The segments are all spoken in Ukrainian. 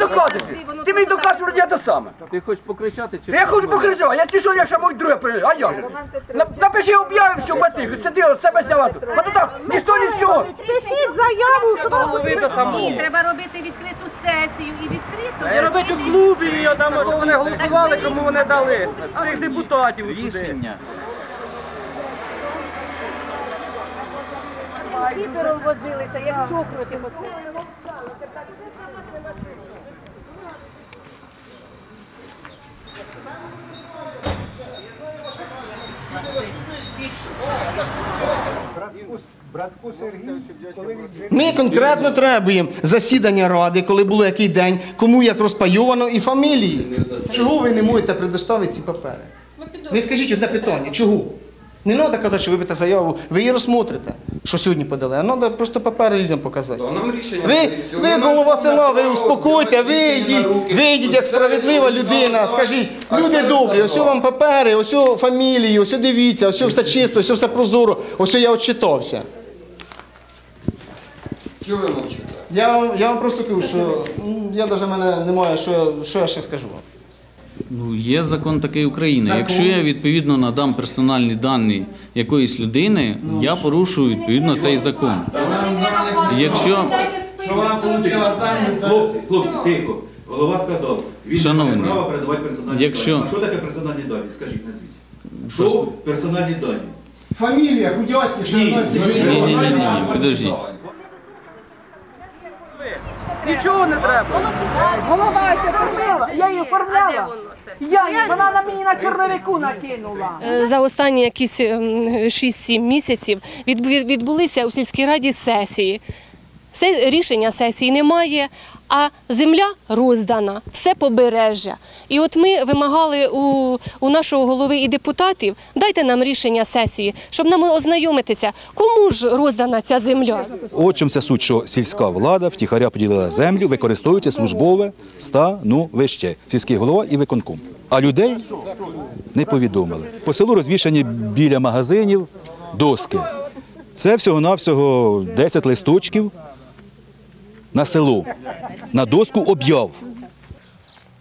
доказуєш? Ти мені доказуєш, що я те саме. Ти хочеш покричати чи я хочу покричати, я ті, що я ще можу друге прийняти, а я ж. Напиши об'яви всю батику, це ти з себе зняла тут. А то так, ніхто не з цього. Пишіть заяву, що до Ні, треба робити відкриту сесію і відкриту. Я робити в клубі, я там, що вони голосували, кому вони дали. Цих депутатів у суди. Кібером возилися, як чокнуті посилили. Ми конкретно требуємо засідання ради, коли було який день, кому як розпайовано і фамілії. Чого ви не можете предоставити ці папери? Ви скажіть одне питання, чого? Не треба казати, що ви будете заяву, ви її розсмотрите, що сьогодні подали, а треба просто папери людям показати. Ви, ви голова села, ви успокойте, вийдіть, вийдіть як справедлива людина, скажіть, люди добрі, ось вам папери, ось фамілії, ось дивіться, ось все чисто, ось все прозоро, ось я отчитався. Чого ви мовчите? Я, вам- я вам просто кажу, що м, я навіть мене немає, що, я- що я ще скажу вам. Ну, є закон такий України. Закон. Якщо я відповідно надам персональні дані якоїсь людини, я порушую відповідно цей закон. Якщо Що вона отримала землю? Хлопці, хлопці, тихо. Голова сказав, він не Шановні, має права передавати персональні якщо- дані. А що таке персональні дані? Скажіть, назвіть. Що персональні дані? Фамілія, Худяцький, що ні, ні, ні, ні, ні, підождіть. Нічого не треба. голова ця зробила, я її оформляла. Я її, вона на мені на чорновику накинула. Е, За останні якісь ем, 6-7 місяців відбулися у сільській раді сесії. Рішення сесії немає, а земля роздана, все побережжя. І от ми вимагали у, у нашого голови і депутатів, дайте нам рішення сесії, щоб нам ознайомитися, кому ж роздана ця земля. От суть, що сільська влада втіхаря поділила землю, використовуючи службове становище, сільський голова і виконком. А людей не повідомили. По селу розвішані біля магазинів доски. Це всього-навсього 10 листочків на село, на доску об'яв.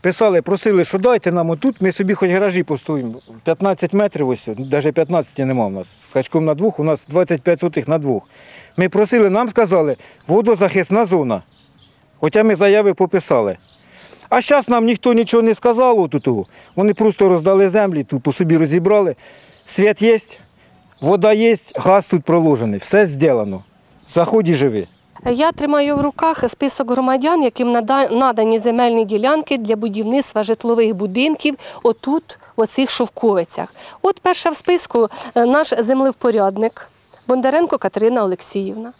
Писали, просили, що дайте нам отут, ми собі хоч гаражі постуємо. 15 метрів ось, навіть 15 нема в нас. З хачком на двох, у нас 25 сотих на двох. Ми просили, нам сказали, водозахисна зона. Хоча ми заяви пописали. А зараз нам ніхто нічого не сказав отут. Вони просто роздали землі, тут по собі розібрали. Світ є, вода є, газ тут проложений. Все зроблено. Заходь і живи. Я тримаю в руках список громадян, яким надані земельні ділянки для будівництва житлових будинків отут, в оцих шовковицях. От перша в списку е, наш землевпорядник Бондаренко Катерина Олексіївна.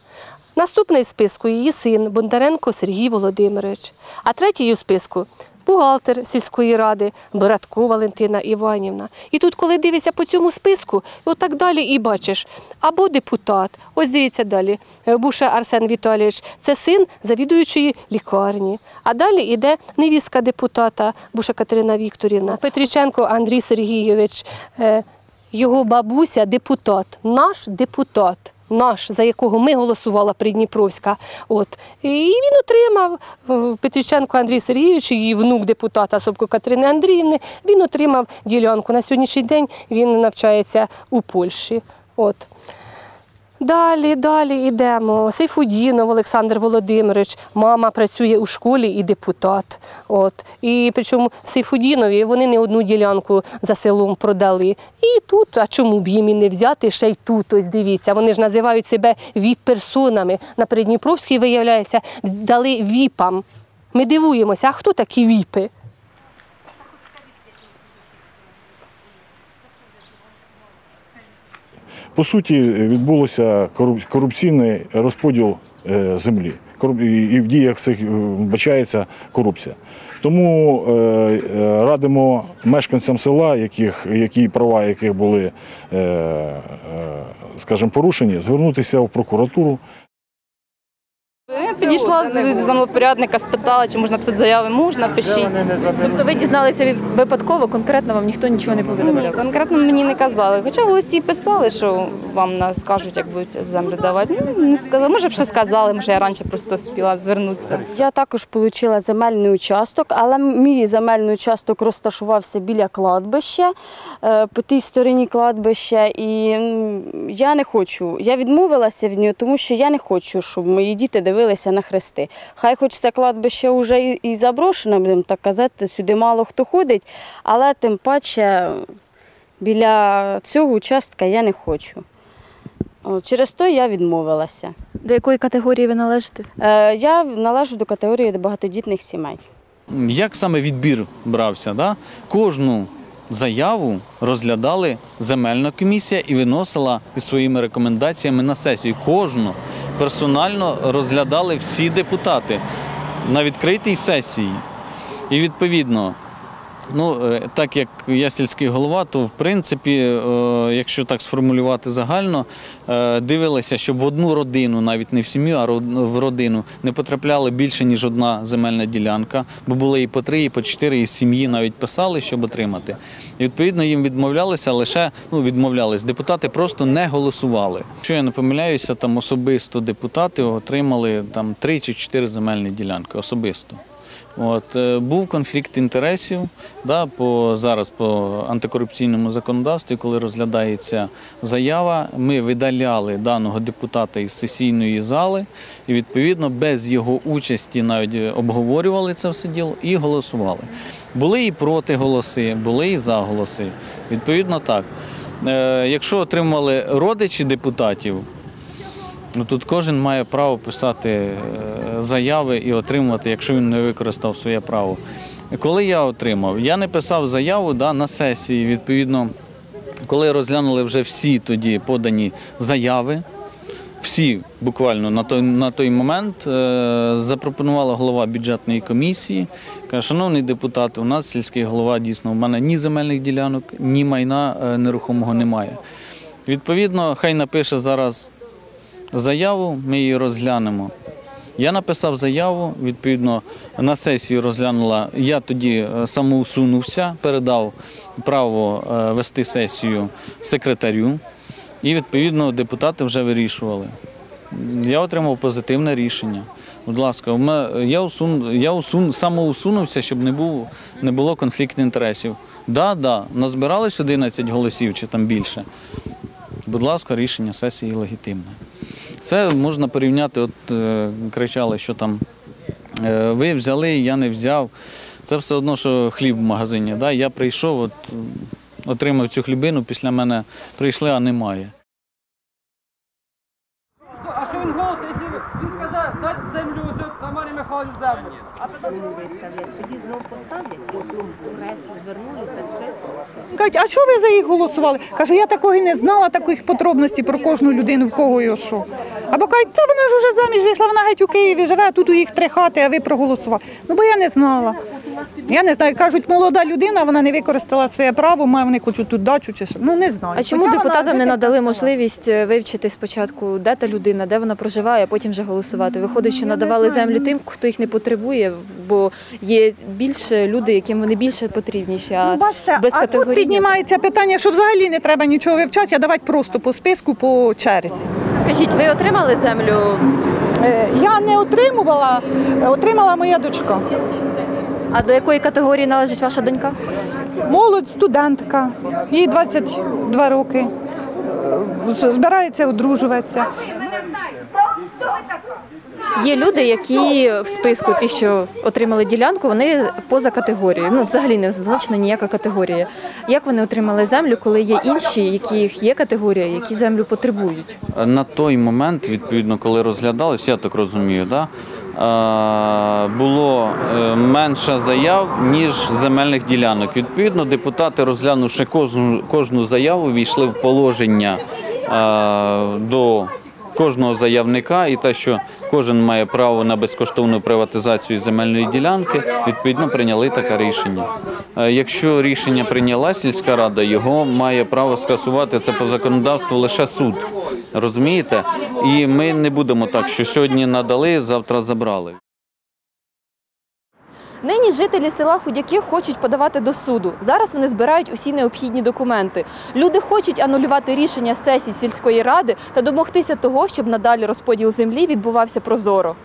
Наступний в списку її син Бондаренко Сергій Володимирович. А третій у списку бухгалтер сільської ради Боратко Валентина Іванівна. І тут, коли дивишся по цьому списку, отак далі і бачиш, або депутат, ось дивіться далі, е, Буша Арсен Віталійович, це син завідуючої лікарні. А далі йде невістка депутата Буша Катерина Вікторівна, Петріченко Андрій Сергійович, е, його бабуся депутат, наш депутат. Наш, за якого ми голосувала Придніпровська. От. І він отримав е, Петріченко Андрій Сергійович, її внук депутата Собко Катерини Андріївни, він отримав ділянку. На сьогоднішній день він навчається у Польщі. От. Далі, далі йдемо. Сейфудінов Олександр Володимирович, мама працює у школі і депутат. От. І причому Сейфудінові вони не одну ділянку за селом продали. І тут, а чому б їм і не взяти, ще й тут, ось дивіться, вони ж називають себе віп-персонами. На Придніпровській, виявляється, дали віпам. Ми дивуємося, а хто такі віпи? По суті, відбулося корупційний розподіл е, землі. І- в діях цих е, вбачається корупція. Тому е, радимо мешканцям села, яких, які права яких були, скажімо, порушені, звернутися в прокуратуру. Підійшла до землепорядника, спитала, чи можна писати заяви. Можна, пишіть. Тобто ви дізналися випадково, конкретно вам ніхто нічого не Ні, конкретно мені не казали. Хоча в листі писали, що вам скажуть, як будуть землю давати. Ну, не сказали. Може б ще сказали, може я раніше просто спіла звернутися. Я також отримала земельний участок, але мій земельний участок розташувався біля кладбища, е, по тій стороні кладбища. І я не хочу. Я відмовилася від нього, тому що я не хочу, щоб мої діти дивилися на хрести. Хай хоч це кладбище вже і, заброшене, будемо так казати, сюди мало хто ходить, але тим паче біля цього участка я не хочу. Через то я відмовилася. До якої категорії ви належите? Е, Я належу до категорії багатодітних сімей. Як саме відбір брався? Да? Кожну заяву розглядали земельна комісія і виносила із своїми рекомендаціями на сесію. Кожну персонально розглядали всі депутати на відкритій сесії. І відповідно, ну, е, так як я сільський голова, то в принципі, е, якщо так сформулювати загально, е, дивилися, щоб в одну родину, навіть не в сім'ю, а в родину не потрапляла більше, ніж одна земельна ділянка, бо були і по три, і по чотири, і сім'ї навіть писали, щоб отримати. І відповідно їм відмовлялися лише ну, відмовлялись. Депутати просто не голосували. Якщо я не помиляюся, там особисто депутати отримали там три чи чотири земельні ділянки особисто. От, е, був конфлікт інтересів да, по, зараз по антикорупційному законодавстві, коли розглядається заява, ми видаляли даного депутата із сесійної зали і відповідно без його участі навіть обговорювали це все діло і голосували. Були і проти голоси, були і за голоси. Відповідно так. Е, якщо отримали родичі депутатів, Ну тут кожен має право писати е, заяви і отримувати, якщо він не використав своє право. Коли я отримав, я не писав заяву да, на сесії. Відповідно, коли розглянули вже всі тоді подані заяви, всі буквально на той, на той момент е, запропонувала голова бюджетної комісії. Каже, шановний депутат, у нас сільський голова дійсно у мене ні земельних ділянок, ні майна е, нерухомого немає. Відповідно, хай напише зараз заяву, ми її розглянемо. Я написав заяву, відповідно, на сесію розглянула. Я тоді е, самоусунувся, передав право е, вести сесію секретарю, і відповідно депутати вже вирішували. Я отримав позитивне рішення. Будь ласка, я усун, я усун, самоусунувся, щоб не, був, не було конфлікту інтересів. Да, да, назбиралось 11 голосів чи там більше. Будь ласка, рішення сесії легітимне. Це можна порівняти, от е, кричали, що там е, ви взяли, я не взяв. Це все одно, що хліб в магазині. Да? Я прийшов, от, отримав цю хлібину, після мене прийшли, а немає. А що він голос, якщо він сказав, дати землю Тамарі Михайловні землю. Кажуть, а чого ви за їх голосували? Кажу, я такого і не знала, таких подробностей про кожну людину, в кого його що. Або кажуть, це вона ж уже заміж вийшла, вона геть у Києві живе, а тут у їх три хати, а ви проголосували. Ну, бо я не знала. Я не знаю, кажуть, молода людина, вона не використала своє право, має вони хочуть тут дачу чи що. Ну не знаю. А чому Хоча депутатам не надали можливість е, вивчити спочатку, де та людина, де вона проживає, а потім вже голосувати? Виходить, що надавали землю тим, хто їх не потребує, бо є більше люди, яким вони більше потрібніші. А Ну, бачите, без а тут піднімається питання, що взагалі не треба нічого вивчати, а давати просто по списку, по черзі. Скажіть, ви отримали землю? Е, Я не отримувала, е, отримала моя дочка. А до якої категорії належить ваша донька? Молодь, студентка, їй 22 роки. Збирається одружуватися. Є люди, які в списку тих, що отримали ділянку, вони поза категорією. Ну, взагалі не зазначена ніяка категорія. Як вони отримали землю, коли є інші, яких є категорія, які землю потребують? На той момент, відповідно, коли розглядалось, я так розумію, да, було е, менше заяв, ніж земельних ділянок. Відповідно, депутати, розглянувши кожну, кожну заяву, війшли в положення до кожного заявника і те, що кожен має право на безкоштовну приватизацію земельної ділянки. Відповідно, прийняли таке рішення. Якщо рішення прийняла сільська рада, його має право скасувати це по законодавству лише суд. Розумієте? І ми не будемо так, що сьогодні надали, завтра забрали. Нині жителі села Худяки хочуть подавати до суду. Зараз вони збирають усі необхідні документи. Люди хочуть анулювати рішення сесії сільської ради та домогтися того, щоб надалі розподіл землі відбувався прозоро.